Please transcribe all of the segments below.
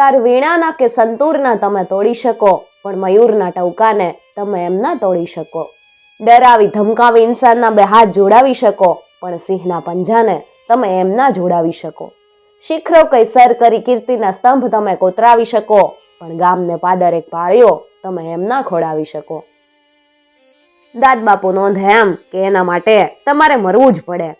તાર વીણાના કે સંતૂરના તમે તોડી શકો, પણ મયુરના ટવકાને તમે એમ ના તોડી શકો. ડરાવી, ધમકાવી ઇન્સાનના બે હાથ જોડાવી શકો, પણ સિંહના પંજાને તમે એમ ના જોડાવી શકો. શિખરો કઈ સર કરી કીર્તિના સ્તંભ તમે કોતરાવી શકો, પણ ગામને પાદર એક પાળ્યો તમે એમ ના ખોડાવી શકો. દાદ બાપુ નોંધે એમ કે એના માટે તમારે મરવું જ પડે.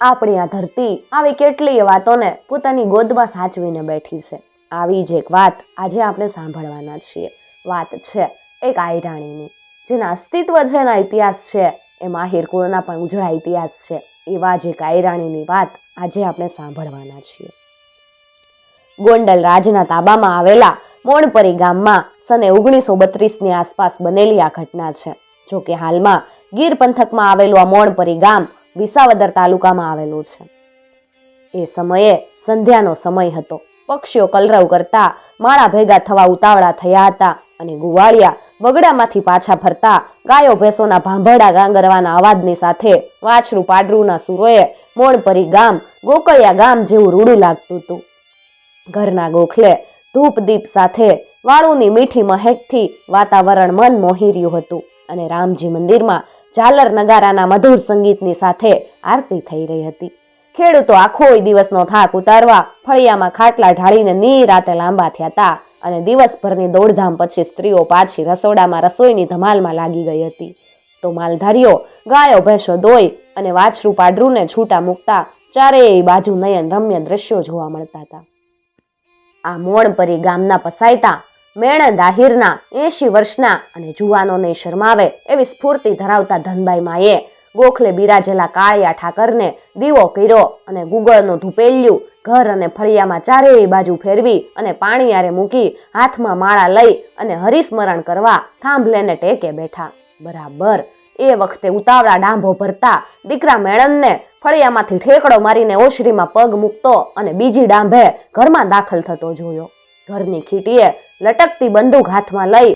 આપણી આ ધરતી આવી કેટલીય વાતોને પોતાની ગોદમાં સાચવીને બેઠી છે. આવી જ એક વાત આજે આપણે સાંભળવાના છીએ. વાત છે એક આયરાણીની, જેના અસ્તિત્વ છે એના ઇતિહાસ છે એ માહિર કુળના પણ ઉજળા ઇતિહાસ છે. એવા જ એક આયરાણીની વાત આજે આપણે સાંભળવાના છીએ. ગોંડલ રાજના તાબામાં આવેલા મોણપરી ગામમાં સને ઓગણીસો બત્રીસની આસપાસ બનેલી આ ઘટના છે. જો કે હાલમાં ગીર પંથકમાં આવેલું આ મોણપરી ગામ વિસાવદર તાલુકામાં આવેલું છે. એ સમયે સંધ્યાનો સમય હતો. પક્ષીઓ કલરવ કરતા, માળા ભેગા થવા ઉતાવળા થયા હતા અને ગુવાળિયા વગડામાંથી પાછા ફરતા, ગાયો ભેંસોના ભાંભડા ગાંગરવાના અવાજની સાથે વાછરું પાડરૂના સુરોએ મોણપરી ગામ, ગોકળિયા ગામ જેવું રૂડું લાગતું હતું. ઘરના ગોખલે ધૂપ દીપ સાથે વાળુની મીઠી મહેકથી વાતાવરણ મન મોહી રહ્યું હતું અને રામજી મંદિરમાં ઝાલર નગારાના મધુર સંગીતની સાથે આરતી થઈ રહી હતી. ખેડૂતો આખો દિવસનો થાક ઉતારવા ફળિયામાં ખાટલા ઢાળીને નિરાતે લાંબા થયા હતા અને દિવસભરની દોડધામ પછી સ્ત્રીઓ પાછી રસોડામાં રસોઈની ધમાલમાં લાગી ગઈ હતી. તો માલધારીઓ ગાયો, ભેંસો, દોઈ અને વાછરું, પાડરૂને છૂટા મૂકતા ચારેય બાજુ નયન રમ્ય દ્રશ્યો જોવા મળતા હતા આ મોણપરી ગામના પસાયતા, મેણ દાહિરના, એંશી વર્ષના અને જુવાનોને શરમાવે એવી સ્ફૂર્તિ ધરાવતા ધનબાઈ માએ ગોખલે બિરાજેલા કાળિયા ઠાકરને દીવો કર્યો અને ગુગળનું ધૂપેલ્યું ઘર અને ફળિયામાં ચારેય બાજુ ફેરવી અને પાણીયારે મૂકી હાથમાં માળા લઈ અને હરિસ્મરણ કરવા થાંભલેને ટેકે બેઠા. બરાબર. એ વખતે ઉતાવળા ડાંભો ભરતા દીકરા મેળનને ફળિયામાંથી ઠેકડો મારીને ઓશરીમાં પગ મૂકતો અને બીજી ડાંભે ઘરમાં દાખલ થતો જોયો. ઘરની ખીટીએ લટકતી બંદૂક હાથમાં લઈ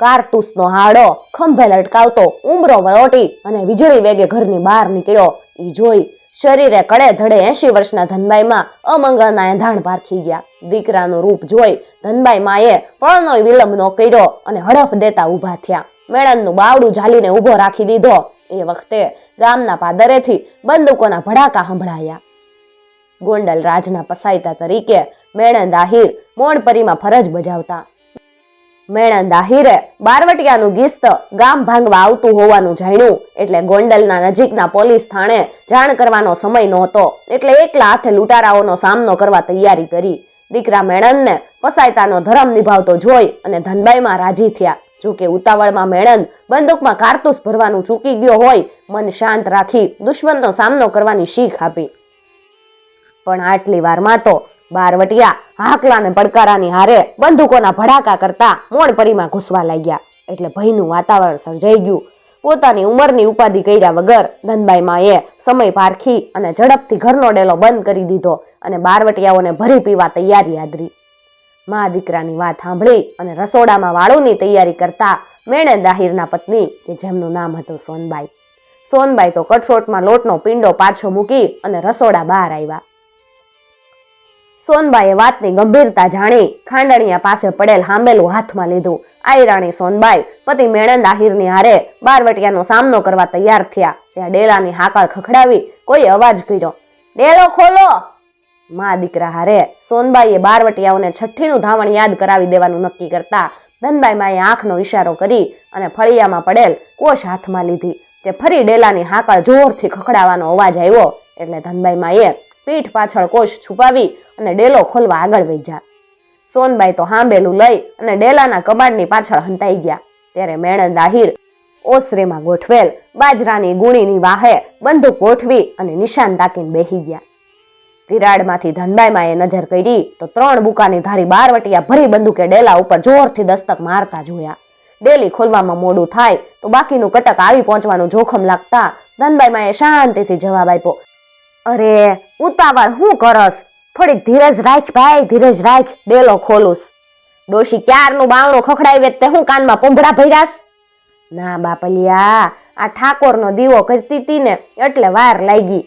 કારતૂસનો હાડો ખંભે લટકાવતો ઉમરો વળોટી અને વીજળી વેગે ઘરની બહાર નીકળ્યો. ઈ જોઈ શરીરે કડે ધડે એસી વર્ષના ધનબાઈમાં અમંગળના એંધાણ પારખી ગયા. દીકરાનું રૂપ જોઈ ધનબાઈ માએ પળનો વિલંબ ન કર્યો અને હડફ દેતા ઊભા થયા. મેળનનું બાવડું ઝાલીને ઊભો રાખી દીધો. એ વખતે ગામના પાદરેથી બંદૂકોના ભડાકા સંભળાયા. ગોંડલ રાજના પસાયતા તરીકે મેણન દાહિર મોણપરીમાં ફરજ બજાવતા. મેણન દાહિરે બારવટિયાનું ગીસ્ત ગામ ભાંગવા આવતું હોવાનું જાણ્યું. એટલે ગોંડલના નજીકના પોલીસ થાણે જાણ કરવાનો સમય નહોતો. એટલે એકલા હાથે લૂંટારાઓનો સામનો કરવા તૈયારી કરી. દીકરા મેણંદને પસાયતાનો ધર્મ નિભાવતો જોઈ અને ધનબાઈમાં રાજી થયા. જોકે ઉતાવળમાં મેણન બંદૂકમાં કારતૂસ ભરવાનું ચૂકી ગયો હોય, મન શાંત રાખી દુશ્મનનો સામનો કરવાની શીખ આપી. પણ આટલી વારમાં તો બારવટિયા હાકલા ને પડકારાની હારે બંદૂકોના ભડાકા કરતા મોણપરીમાં ઘૂસવા લાગ્યા. એટલે ભયનું વાતાવરણ સર્જાઈ ગયું. પોતાની ઉંમરની ઉપાધિ કર્યા વગર ધનબાઈ માએ સમય પારખી અને ઝડપથી ઘરનો ડેલો બંધ કરી દીધો અને બારવટિયાઓને ભરી પીવા તૈયારી આદરી. મા દીકરાની વાત સાંભળી અને રસોડામાં વાળુની તૈયારી કરતા મેણે દાહિરના પત્ની, કે જેમનું નામ હતું સોનબાઈ. સોનબાઈ તો કઠોટમાં લોટનો પિંડો પાછો મૂકી અને રસોડા બહાર આવ્યા. સોનબાઈએ વાતની ગંભીરતા જાણી ખાંડણીયા પાસે પડેલ હાંબેલું હાથમાં લીધું. આયરાણી સોનબાઈ, પતિ મેણન આહિરની હારે બારવટિયાનો સામનો કરવા તૈયાર થયા. ત્યાં ડેલાની હાકળ ખખડાવી કોઈ અવાજ કર્યો. ડેલો ખોલો! મા દીકરા હારે સોનબાઈએ બારવટિયાઓને છઠ્ઠીનું ધાવણ યાદ કરાવી દેવાનું નક્કી કરતા ધનબાઈ માએ આંખનો ઈશારો કરી અને ફળિયામાં પડેલ કોષ હાથમાં લીધી. તે ફરી ડેલાની હાકળ જોરથી ખખડાવાનો અવાજ આવ્યો એટલે ધનબાઈ માએ પીઠ પાછળ કોષ છુપાવી અને ડેલો ખોલવા આગળ વધ્યા. સોનબાઈ તો હાંબેલું લઈ અને ડેલાના કબાટની પાછળ હંતાઈ ગયા. ત્યારે મેણન દાહિર ઓસરેમાં ગોઠવેલ બાજરાની ગુણીની વાહે બંદૂક ગોઠવી અને નિશાન તાકીને બેહી ગયા. તિરાડમાંથી ધનબાઈમાં એ નજર કરી તો ત્રણ બુકાની ધારી બાર વટિયા ભરી બંદૂકે ડેલા ઉપર જોરથી દસ્તક મારતા જોયા. ડેલી ખોલવામાં મોડું થાય તો બાકીનું કટક આવી પહોંચવાનું જોખમ લાગતા ધનબાઈમાં એ શાંતિથી જવાબ આપ્યો અરે, ઉતાવળ હું કરસ? થોડીક ધીરજ રાખ ભાઈ, ધીરજ રાખ, ડેલો ખોલુસ. ડોશી ક્યારનું બાવણું ખખડાવી તે હું કાનમાં પોંભડા ભર્યાસ? ના બાપલિયા, આ ઠાકોરનો દીવો કરતી હતી ને એટલે વાર લાગી.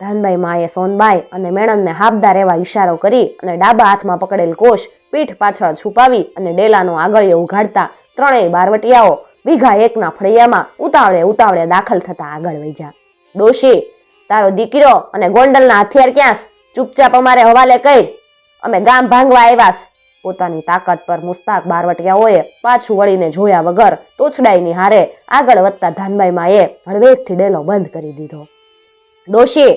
ધાનબાઈ માએ સોનબાઈ અને મેણનને હાબદાર એવા ઈશારો કરી અને ડાબા હાથમાં પકડેલ કોષ પીઠ પાછળ છુપાવી અને ડેલાનો આગળિયો ઉઘાડતા ત્રણેય બારવટિયાઓ વીઘા એકના ફળિયામાં ઉતાવળે ઉતાવળે દાખલ થતા આગળ વહી જા ડોશી તારો દીકરો અને ગોંડલના હથિયાર ક્યાં ચૂપચાપ અમારે હવાલે કહી અમે ગામ ભાંગવા આવ્યાસ પોતાની તાકાત પર મુસ્તાક બારવટિયાઓએ પાછું વળીને જોયા વગર તોછડાઈની હારે આગળ વધતા ધાનબાઈ માએ હળવેકથી ડેલો બંધ કરી દીધો. ડોશી,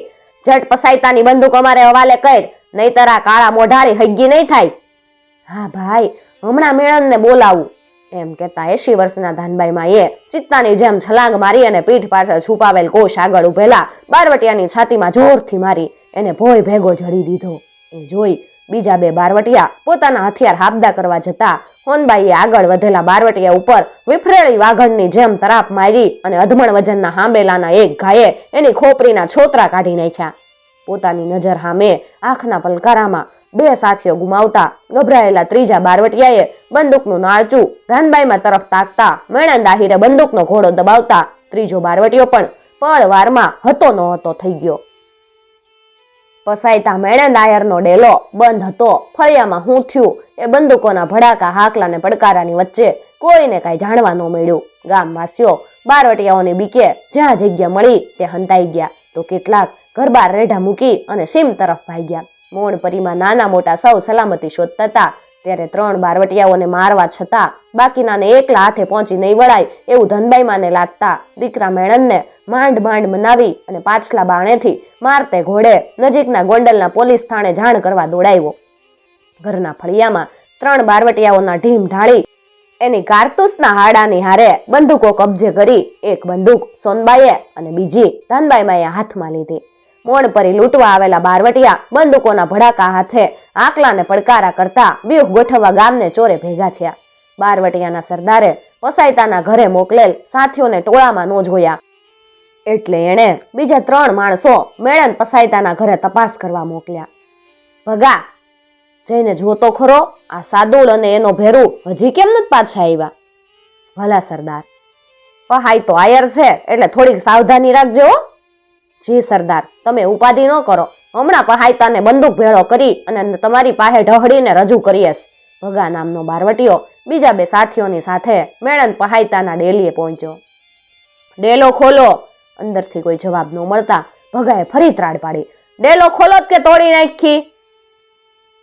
જટ પસાયતાની બંદૂક અમારે હવાલે કર, નહીતર આ કાળા મોઢાળી હગ્ગી નહીં થાય. હા ભાઈ, હમણાં મેળનને બોલાવું. એમ કહેતા એસી વર્ષના ધાનબાઈ એ ચિત્તાની જેમ છલાંગ મારી અને પીઠ પાછળ છુપાવેલ કોષ આગળ ઉભેલા બારવટિયાની છાતીમાં જોરથી મારી એને ભોય ભેગો જડી દીધો. એ જોઈ બીજા બે બારવટિયા પોતાના હથિયાર હાબદા કરવા જતા હોનબાઈએ આગળ વધેલા બારવટિયા ઉપર વિફરેલી વાઘણની જેમ તરાપ મારી અને અધમણ વજનના હાંબેલાના એક ઘાયે એની ખોપરીના છોતરા કાઢી નાખ્યા. પોતાની નજર સામે આંખના પલકારામાં બે સાથીઓ ગુમાવતા. ગભરાયેલા ત્રીજા બારવટિયાએ બંદૂકનું નાળચું ધાનબાઈમાં તરફ તાકતા મેણા દાહીરે બંદૂકનો ઘોડો દબાવતા ત્રીજો બારવટીયો પણ પળવારમાં હતો ન હતો થઈ ગયો. પસાયતા મેણા દાયરનો ડેલો બંધ હતો. ફળિયામાં હું થયું. એ બંદૂકોના ભડાકા, હાકલા ને પડકારાની વચ્ચે કોઈને કાંઈ જાણવા ન મળ્યું. ગામવાસીઓ બારવટિયાઓની બીકે જ્યાં જગ્યા મળી તે હંતાઈ ગયા. તો કેટલાક ઘર બાર રેઢા મૂકી અને સીમ તરફ ભાગ્યા. મોણ પરીમાં નાના મોટા સૌ સલામતી શોધતા હતા ત્યારે ત્રણ બારવટિયાઓને મારવા છતાં બાકીનાને એકલા હાથે પહોંચી નહીં વળાય એવું ધનબાઈમાને લાગતા દીકરા મેણનને માંડ માંડ મનાવી અને પાછલા બાણેથી મારતે ઘોડે નજીકના ગોંડલના પોલીસ થાણે જાણ કરવા દોડાવ્યો. ઘરના ફળિયામાં ત્રણ બારવટિયાઓના ઢીમ ઢાળી એની કારતૂસના હાડાની હારે બંદૂકો કબજે કરી એક બંદૂક સોનબાઈએ અને બીજી ધનબાઈમાએ હાથમાં લીધી. મોણ પરી લૂંટવા આવેલા બારવટિયા બંદૂકોના ભડાકા હાથે આકલાને પડકારા કરતા વ્યૂહ ગોઠવવા ગામને ચોરે ભેગા થયા. બારવટિયાના સરદારે પસાયતાના ઘરે મોકલેલ સાથીઓને ટોળામાં નો જોયા. એટલે એણે બીજા ત્રણ માણસો મેળન પસાયતાના ઘરે તપાસ કરવા મોકલ્યા. ભગા, જઈને જોતો ખરો, આ સાદુળ અને એનો ભેરું હજી કેમ નથી પાછા આવ્યા? ભલા સરદાર પહાઈ તો આયર છે, એટલે થોડીક સાવધાની રાખજો જી, સરદાર. તમે ઉપાધિ ન કરો. હમણાં પહાયતાને બંદૂક ભેળો કરી અને તમારી પાસે ઢહડીને રજૂ કરીએસ. ભગા નામનો બારવટીયો બીજા બે સાથીઓની સાથે મેળન પહાયતાના ડેલીએ પહોંચ્યો. ડેલો ખોલો. અંદરથી કોઈ જવાબ ન મળતા ભગાએ ફરી ત્રાડ પાડી. ડેલો ખોલો કે તોડી નાખી?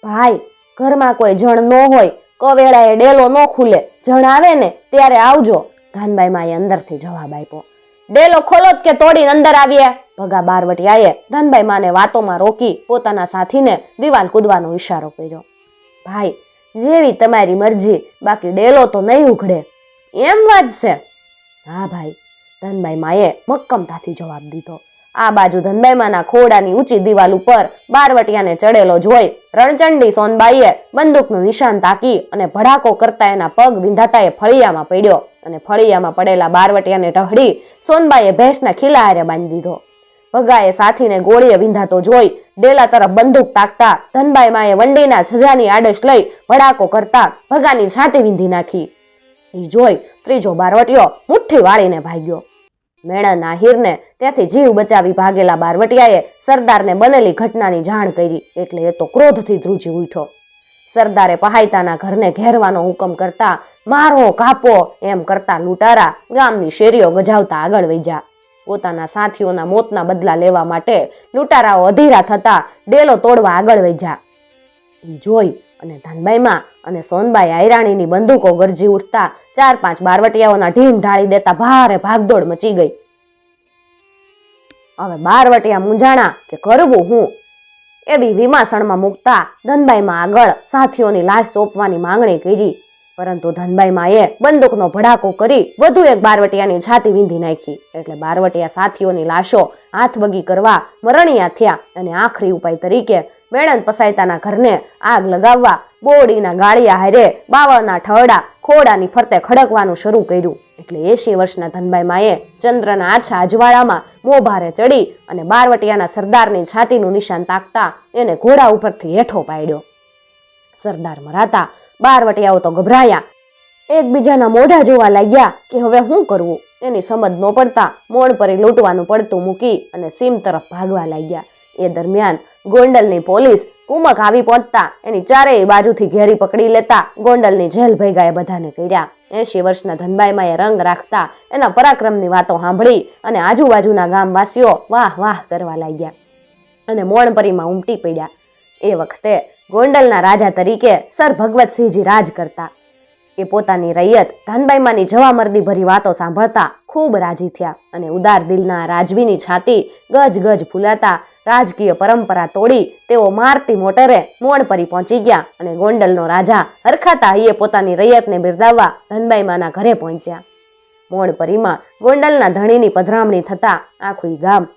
ભાઈ, ઘરમાં કોઈ જણ ન હોય, કવેળાએ ડેલો ન ખુલે. જણ આવે ને ત્યારે આવજો. ધાનબાઈ માએ અંદરથી જવાબ આપ્યો. ડેલો ખોલો કે તોડીને અંદર આવીએ? ભગા બારવટિયાએ ધનભાઈ માને વાતોમાં રોકી પોતાના સાથીને દિવાલ કૂદવાનો ઈશારો કર્યો. ભાઈ, જેવી તમારી મરજી, બાકી ડેલો તો નહીં ઉઘડે. એમ વાત છે? હા ભાઈ. ધનભાઈ માએ મક્કમતાથી જવાબ દીધો. આ બાજુ ધનભાઈ માના ખોડાની ઊંચી દિવાલ ઉપર બારવટિયાને ચડેલો જોઈ રણચંડી સોનબાઈએ બંદૂકનું નિશાન તાકી અને ભડાકો કરતા એના પગ વિંધાતા એ ફળિયામાં પડ્યો અને ફળિયામાં પડેલા બારવટિયાને ઢહડી સોનબાઈએ ભેંસના ખીલા હારે બાંધી દીધો. ભગાએ સાથીને ગોળીએ વિંધાતો જોઈ ડેલા તરફ બંદૂક તાકતા ધનબાઈ માએ વંડીના છજાની આડશ લઈ ભડાકો કરતા ભગાની છાતી વિંધી નાખી. એ જોઈ ત્રીજો બારવટીયો મુઠ્ઠી વાળીને ભાગ્યો. મેણાના હીરને ત્યાંથી જીવ બચાવી ભાગેલા બારવટિયાએ સરદારને બનેલી ઘટનાની જાણ કરી એટલે એ તો ક્રોધથી ધ્રુજી ઉઠ્યો. સરદારે પહાયતાના ઘરને ઘેરવાનો હુકમ કરતા, મારો કાપો, એમ કરતા લૂંટારા ગામની શેરીઓ ગજાવતા આગળ વૈજા પોતાના સાથીઓના મોતના બદલા લેવા માટે લૂંટારાઓ અધીરા થતા ડેલો તોડવા આગળ વૈજા જોઈ અને ધનબાઈમાં અને સોનબાઈ આયરાણીની બંદૂકો ગરજી ઉઠતા ચાર પાંચ બારવટિયાઓના ઢીમ ઢાળી દેતા ભારે ભાગદોડ મચી ગઈ. હવે બારવટિયા મૂંઝાણા કે કરવું હું? એવી વિમાસણમાં મૂકતા ધનબાઈમાં આગળ સાથીઓની લાશ સોંપવાની માંગણી કરી પરંતુ ધનબાઈમાએ બંદૂકનો ભડાકો કરી વધુ એક બારવટિયાની છાતી વીંધી નાખી. એટલે બારવટિયા સાથીઓની લાશો હાથ વગી કરવા મરણિયા થયા અને આખરી ઉપાય તરીકે મેળન પસાયતાના ઘરને આગ લગાવવા બોડીના ગાળિયા હારે બાવળના ઠવડા ખોડાની ફરતે ખડકવાનું શરૂ કર્યું. એટલે એસી વર્ષના ધનબાઈ માએ ચંદ્રના આછા અજવાળામાં મોભારે ચડી અને બારવટિયાના સરદારની છાતીનું નિશાન તાકતા એને ઘોડા ઉપરથી હેઠો પાડ્યો. સરદાર મરાતા બારવટિયાઓ તો ગભરાયા. એકબીજાના મોઢા જોવા લાગ્યા કે હવે શું કરવું? એની સમજ ન પડતા મોણ પરી લૂંટવાનું પડતું મૂકી અને સીમ તરફ ભાગવા લાગ્યા. એ દરમિયાન ગોંડલની પોલીસ કુમક આવી પહોંચતા એની ચારેય બાજુથી ઘેરી પકડી લેતા ગોંડલની જેલ ભેગા એ બધાને કર્યા. એંશી વર્ષના ધનબાઈમાં એ રંગ રાખતા એના પરાક્રમની વાતો સાંભળી અને આજુબાજુના ગામવાસીઓ વાહ વાહ કરવા લાગ્યા. અને મોણપરીમાં ઉમટી પડ્યા. એ વખતે ગોંડલના રાજા તરીકે સર ભગવતસિંહજી રાજ કરતા. એ પોતાની રૈયત ધાનબાઈમાંની જવામર્દી ભરી વાતો સાંભળતા ખૂબ રાજી થયા અને ઉદાર દિલના રાજવીની છાતી ગજ ગજ ફૂલાતા રાજકીય પરંપરા તોડી તેઓ મારતી મોટરે મોણપરી પહોંચી ગયા અને ગોંડલનો રાજા હરખાતા હૈયે પોતાની રૈયતને બિરદાવવા ધનબાઈમાના ઘરે પહોંચ્યા. મોણપરીમાં ગોંડલના ધણીની પધરામણી થતા આખું ગામ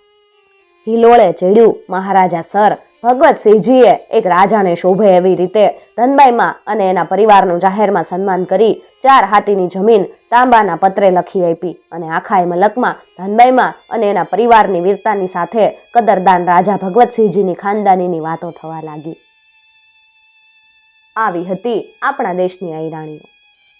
હિલોળે ચડ્યું. મહારાજા સર ભગવતસિંહજીએ એક રાજાને શોભે એવી રીતે ધનબાઈમાં અને એના પરિવારનું જાહેરમાં સન્માન કરી ચાર હાથીની જમીન તાંબાના પત્રે લખી આપી અને આખા એ મલકમાં ધનબાઈમાં અને એના પરિવારની વીરતાની સાથે કદરદાન રાજા ભગવતસિંહજીની ખાનદાનીની વાતો થવા લાગી. આવી હતી આપણા દેશની આઈરાણીઓ